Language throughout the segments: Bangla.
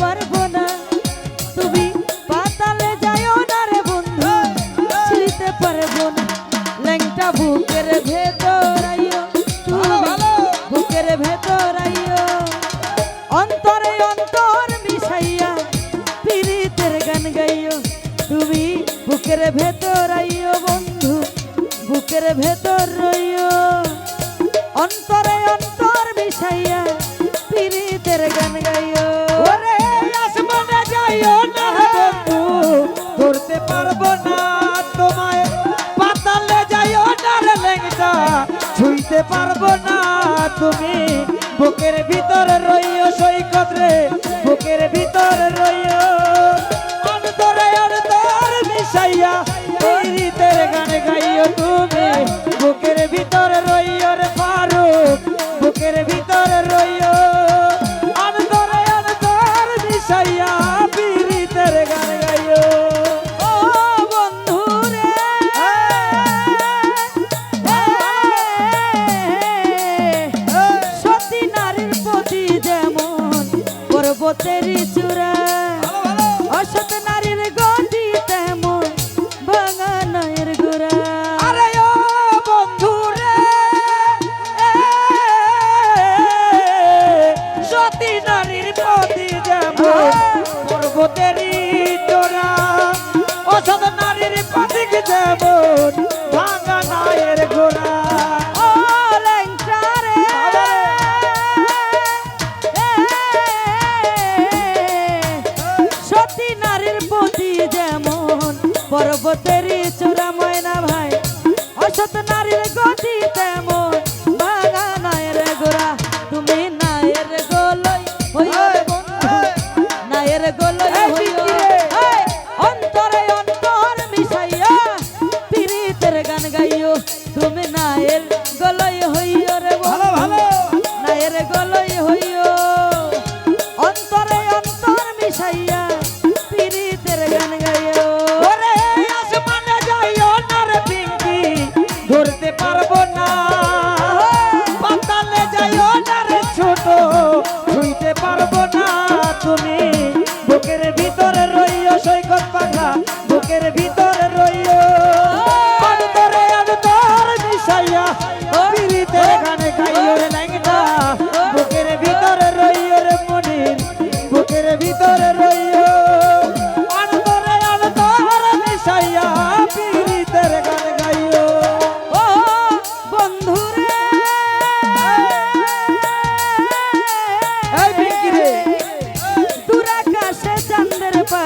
পারব না। তুমি পাতালে যাও না রে বন্ধু ছিড়িতে পারব না। বুকের ভেতর আইও বুকের ভেতর আইও। অন্তরে অন্তর মিশাইয়া পিড়িতের গান গাইও তুমি বুকের ভেতর আইও বন্ধু বুকের ভেতর রইও। অন্তরে অন্তর মিশাইয়া পিড়িতের গান গাইও পারব না তুমি। বুকের ভিতর রইও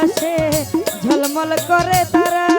আকাশে ঝলমল করে তারা।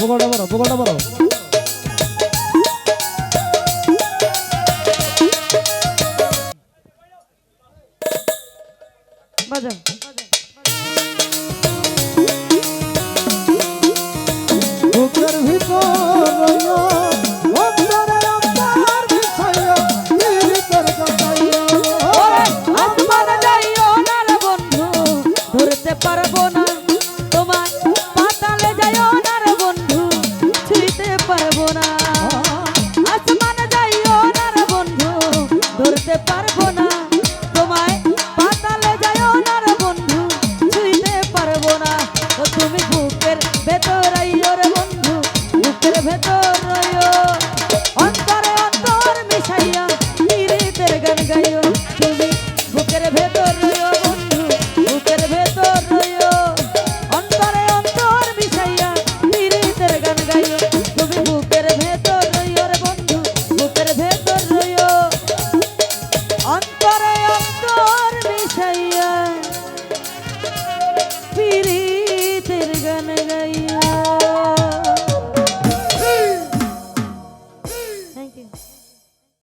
বোকাটা বড় বোকাটা বড় বাজাও বুকের ভিতর